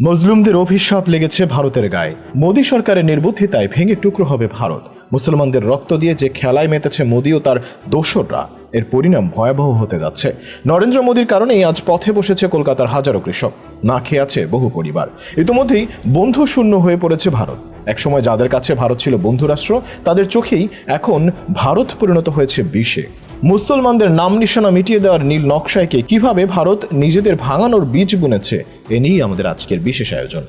মজলুমদের অভিশাপ লেগেছে ভারতের গায়ে। মোদী সরকারের নির্বুদ্ধিতায় ভেঙে টুকরো হবে ভারত। মুসলমানদের রক্ত দিয়ে যে খেলায় মেতেছে মোদী ও তার দোসররা, এর পরিণাম ভয়াবহ হতে যাচ্ছে। নরেন্দ্র মোদীর কারণেই আজ পথে বসেছে কলকাতার হাজারো কৃষক। না খেয়ে আছে বহু পরিবার। ইতিমধ্যেই বন্ধু শূন্য হয়ে পড়েছে ভারত। একসময় যাদের কাছে ভারত ছিল বন্ধুরাষ্ট্র, তাদের চোখেই এখন ভারত পরিণত হয়েছে বিষে মুসলমানদের নাম নিশানা মিটিয়ে দেওয়ার নীল নকশায়কে কীভাবে ভারত নিজেদের ভাঙানোর বীজ বুনেছে, এ নিয়েই আমাদের আজকের বিশেষ আয়োজন।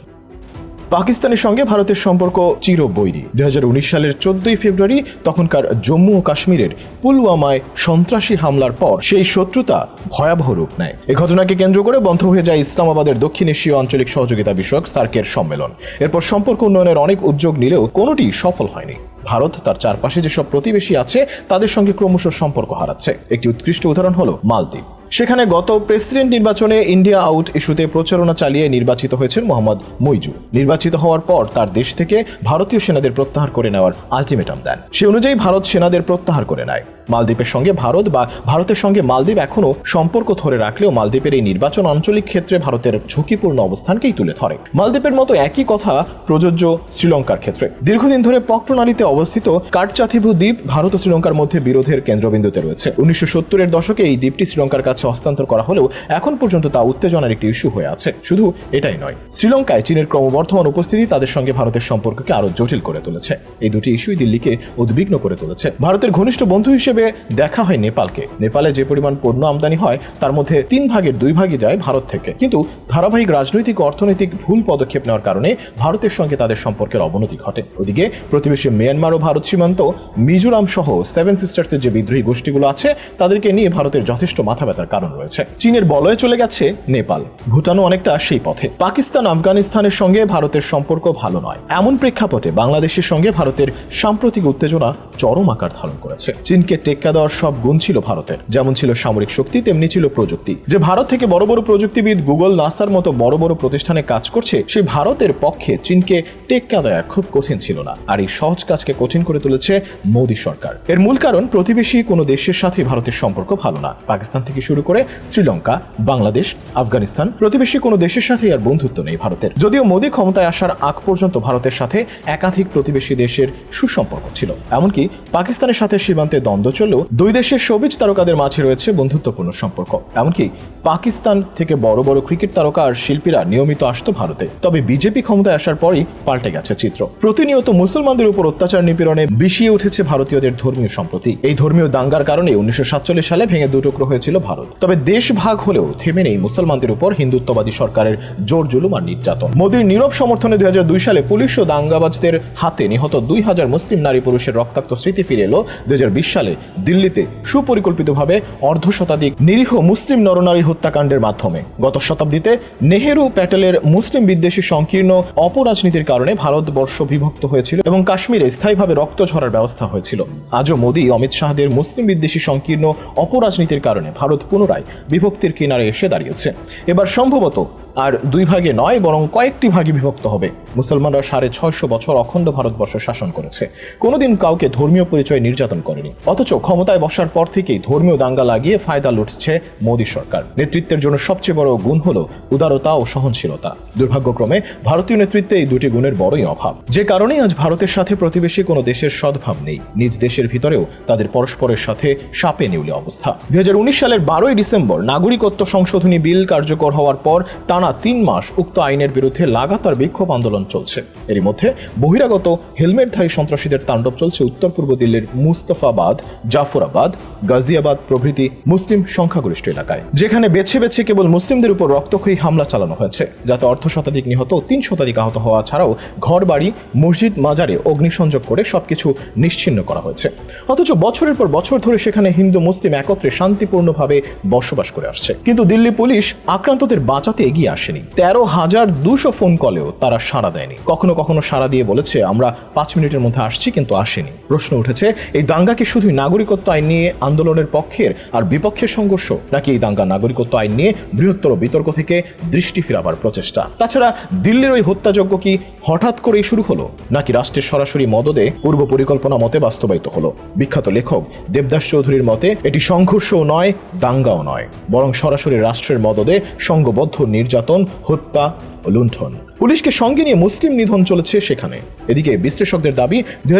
পাকিস্তানের সঙ্গে ভারতের সম্পর্ক চিরবৈরী। দুই হাজার উনিশ সালের চোদ্দই ফেব্রুয়ারি তখনকার জম্মু ও কাশ্মীরের পুলওয়ামায় সন্ত্রাসী হামলার পর সেই শত্রুতা ভয়াবহ রূপ নেয়। এ ঘটনাকে কেন্দ্র করে বন্ধ হয়ে যায় ইসলামাবাদের দক্ষিণ এশীয় আঞ্চলিক সহযোগিতা বিষয়ক সার্কের সম্মেলন। এরপর সম্পর্ক উন্নয়নের অনেক উদ্যোগ নিলেও কোনোটি সফল হয়নি। ভারত তার চারপাশে যেসব প্রতিবেশী আছে, তাদের সঙ্গে ক্রমশ সম্পর্ক হারাচ্ছে। একটি উৎকৃষ্ট উদাহরণ হলো মালদ্বীপ। সেখানে গত প্রেসিডেন্ট নির্বাচনে ইন্ডিয়া আউট ইস্যুতে প্রচারণা চালিয়ে নির্বাচিত হয়েছেন মোহাম্মদ মইজু। নির্বাচিত হওয়ার পর তার দেশ থেকে ভারতীয় সেনাদের প্রত্যাহার করে নেওয়ার আলটিমেটাম দেন। সে অনুযায়ী ভারত সেনাদের প্রত্যাহার করে নেয়। মালদ্বীপের সঙ্গে ভারত বা ভারতের সঙ্গে মালদ্বীপ এখনও সম্পর্ক ধরে রাখলেও মালদ্বীপের এই নির্বাচন আঞ্চলিক ক্ষেত্রে ভারতের ঝুঁকিপূর্ণ অবস্থানকেই তুলে ধরে। মালদ্বীপের মতো একই কথা প্রযোজ্য শ্রীলঙ্কার ক্ষেত্রে। দীর্ঘদিন ধরে পক প্রণালীতে অবস্থিত কাটচাথিভু দ্বীপ ভারত ও শ্রীলঙ্কার মধ্যে বিরোধের কেন্দ্রবিন্দুতে রয়েছে। উনিশশো সত্তরের দশকে এই দ্বীপটি শ্রীলঙ্কার কাছে হস্তান্তর করা হলেও এখন পর্যন্ত তা উত্তেজনার একটি ইস্যু হয়ে আছে। শুধু এটাই নয়, শ্রীলঙ্কায় চীনের ক্রমবর্ধমান উপস্থিতি তাদের সঙ্গে ভারতের সম্পর্ককে আরও জটিল করে তুলেছে। এই দুটি ইস্যুই দিল্লিকে উদ্বিগ্ন করে তুলেছে। ভারতের ঘনিষ্ঠ বন্ধু হিসেবে দেখা হয় নেপালকে। নেপালে যে পরিমাণ পণ্য আমদানি হয়, তার মধ্যে তিন ভাগের দুই ভাগই যায় ভারত থেকে। কিন্তু ধারাবাহিক রাজনৈতিক, অর্থনৈতিক ভুল পদক্ষেপ নেওয়ার কারণে ভারতের সঙ্গে তাদের সম্পর্কের অবনতি ঘটে। ওদিকে প্রতিবেশী মিয়ানমার ও ভারত সীমান্ত, মিজোরাম সহ সেভেন সিস্টার্সের যে বিদ্রোহী গোষ্ঠীগুলো আছে, তাদেরকে নিয়ে ভারতের যথেষ্ট মাথা ব্যথার কারণ রয়েছে। চীনের বলয়ে চলে গেছে নেপাল। ভুটানও অনেকটা সেই পথে। পাকিস্তান, আফগানিস্তানের সঙ্গে ভারতের সম্পর্ক ভালো নয়। এমন প্রেক্ষাপটে বাংলাদেশের সঙ্গে ভারতের সাম্প্রতিক উত্তেজনা চরম আকার ধারণ করেছে। চীনকে টেক্কা দেওয়ার সব গুণ ছিল ভারতের। যেমন ছিল সামরিক শক্তি, তেমনি ছিল প্রযুক্তি। যে ভারত থেকে বড় বড় প্রযুক্তিবিদ গুগল, নাসার মতো বড় বড় প্রতিষ্ঠানে কাজ করছে সেই ভারতের পক্ষে চীনকে টেক্কা দেওয়া খুব কঠিন ছিল না। আর এই সহজ কাজকে কঠিন করে তুলেছে মোদী সরকার। এর মূল কারণ, প্রতিবেশী কোনো দেশের সাথে ভারতের সম্পর্ক ভালো না। পাকিস্তান থেকে শুরু করে শ্রীলঙ্কা, বাংলাদেশ, আফগানিস্তান, প্রতিবেশী কোনো দেশের সাথে আর বন্ধুত্ব নেই ভারতের। যদিও মোদী ক্ষমতায় আসার আগ পর্যন্ত ভারতের সাথে একাধিক প্রতিবেশী দেশের সুসম্পর্ক ছিল। এমনকি পাকিস্তানের সাথে সীমান্তে দ্বন্দ্ব চললেও দুই দেশের সবিজ তারকাদের মাঝে রয়েছে বন্ধুত্বপূর্ণ সম্পর্ক। এমনকি পাকিস্তান থেকে বড় বড় ক্রিকেট তারকা আর শিল্পীরা নিয়মিত আসতো ভারতে। তবে বিজেপি ক্ষমতায় আসার পরই পাল্টে গেছে চিত্র। প্রতিনিয়ত মুসলমানদের উপর অত্যাচার নিপীড়নে বিষিয়ে উঠেছে ভারতীয়দের ধর্মীয় সম্প্রতি। এই ধর্মীয় দাঙ্গার কারণে উনিশশো সাতচল্লিশ সালে ভেঙে দুটুকরো হয়েছিল ভারত। তবে দেশ ভাগ হলেও থেমে নেই মুসলমানদের উপর হিন্দুত্ববাদী সরকারের জোর জুলুম আর নির্যাতন। মোদীর নীরব সমর্থনে দুই হাজার দুই সালে পুলিশ ও দাঙ্গাবাজদের হাতে নিহত দুই হাজার মুসলিম নারী পুরুষের রক্তাক্ত স্মৃতি ফিরে এলো দুই হাজার বিশ সালে। দিল্লিতে সুপরিকল্পিতভাবে অর্ধ শতাধিক নিরীহ মুসলিম নরনারী হত্যাকাণ্ডের মাধ্যমে। গত শতাব্দীতে নেহেরু প্যাটেলের মুসলিম বিদ্বেষী সংকীর্ণ অপরাজনীতির কারণে ভারতবর্ষ বিভক্ত হয়েছিল এবং কাশ্মীরে স্থায়ীভাবে রক্ত ঝরার ব্যবস্থা হয়েছিল। আজও মোদী, অমিত শাহদের মুসলিম বিদ্বেষী সংকীর্ণ অপরাজনীতির কারণে ভারত পুনরায় বিভক্তির কিনারে এসে দাঁড়িয়েছে। এবার সম্ভবত আর দুই ভাগে নয়, বরং কয়েকটি ভাগে বিভক্ত হবে। মুসলমানরা সাড়ে ছয়শো বছর অখণ্ড ভারতবর্ষ শাসন করেছে। কোনোদিন কাউকে ধর্মীয় পরিচয় নির্যাতন করেনি। অথচ ক্ষমতায় বসার পর থেকেই ধর্মীয় দাঙ্গা লাগিয়ে ফায়দা লুটছে মোদী সরকার। নেতৃত্বের জন্য সবচেয়ে বড় গুণ হলো উদারতা ও সহনশীলতা। দুর্ভাগ্যক্রমে ভারতীয় নেতৃত্বে এই দুটি গুণের বড়ই অভাব। যে কারণেই আজ ভারতের সাথে প্রতিবেশী কোনো দেশের সদ্ভাব নেই। নিজ দেশের ভিতরেও তাদের পরস্পরের সাথে সাপে নিউলে অবস্থা। দুই হাজার উনিশ সালের বারোই ডিসেম্বর নাগরিকত্ব সংশোধনী বিল কার্যকর হওয়ার পর টানা তিন মাস উক্ত আইনের বিরুদ্ধে লাগাতার বিক্ষোভ আন্দোলন চলছে। এরই মধ্যে বহিরাগত হেলমেটধারী সন্ত্রাসীদের তাণ্ডব চলছে উত্তর পূর্ব দিল্লির মুস্তফাবাদ, জাফরাবাদ, গাজিয়াবাদ প্রভৃতি মুসলিম সংখ্যাগরিষ্ঠ এলাকায়। যেখানে বেছে বেছে কেবল মুসলিমদের উপর রক্তক্ষয়ী হামলা চালানো হয়েছে, যাতে অর্ধ শতাধিক নিহত তিন শতাধিক আহত হওয়া ছাড়াও ঘর বাড়ি মসজিদ, মাজারে অগ্নিসংযোগ করে সবকিছু নিশ্চিন্ন করা হয়েছে। অথচ বছরের পর বছর ধরে সেখানে হিন্দু মুসলিম একত্রে শান্তিপূর্ণভাবে বসবাস করে আসছে। কিন্তু দিল্লি পুলিশ আক্রান্তদের বাঁচাতে এগিয়ে আসেনি। তেরো হাজার দুশো ফোন কলেও তারা সাড়া দেয়নি। কখনো কখনো সাড়া দিয়ে বলেছে, আমরা পাঁচ মিনিটের মধ্যে আসছি, কিন্তু আসেনি। প্রশ্ন উঠেছে, এই দাঙ্গা কি শুধুই নাগরিকত্ব আইন নিয়ে আন্দোলনের পক্ষের আর বিপক্ষের সংঘর্ষ, নাকি এই দাঙ্গা নাগরিকত্ব আইন নিয়ে বৃহত্তর বিতর্ক থেকে দৃষ্টি ফিরাবার প্রচেষ্টা? তাছাড়া, দিল্লির ওই হত্যাযজ্ঞ কি হঠাৎ করেই শুরু হলো, নাকি রাষ্ট্রের সরাসরি মদদে পূর্ব পরিকল্পনা মতে বাস্তবায়িত হলো? বিখ্যাত লেখক দেবদাস চৌধুরীর মতে, এটি সংঘর্ষও নয়, দাঙ্গাও নয়, বরং সরাসরি রাষ্ট্রের মদদে সংঘবদ্ধ নির্যাতন নির্যাতন হত্যা ও লুণ্ঠন। পুলিশকে সঙ্গে নিয়ে মুসলিম নিধন চলেছে সেখানে। এদিকে বিশ্লেষকদের দাবি, দুই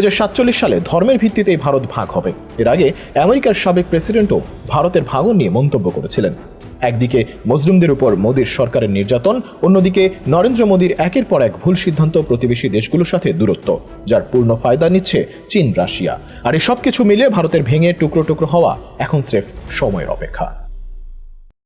সালে ধর্মের ভিত্তিতেই ভারত ভাগ হবে। এর আগে আমেরিকার সাবেক প্রেসিডেন্টও ভারতের ভাগন নিয়ে মন্তব্য করেছিলেন। একদিকে মুসলিমদের উপর মোদীর সরকারের নির্যাতন, অন্যদিকে নরেন্দ্র মোদীর একের পর এক ভুল সিদ্ধান্ত প্রতিবেশী দেশগুলোর সাথে দূরত্ব, যার পূর্ণ ফায়দা নিচ্ছে চীন, রাশিয়া। আর এই সব কিছু মিলিয়ে ভারতের ভেঙে টুকরো টুকরো হওয়া এখন স্রেফ সময়ের অপেক্ষা।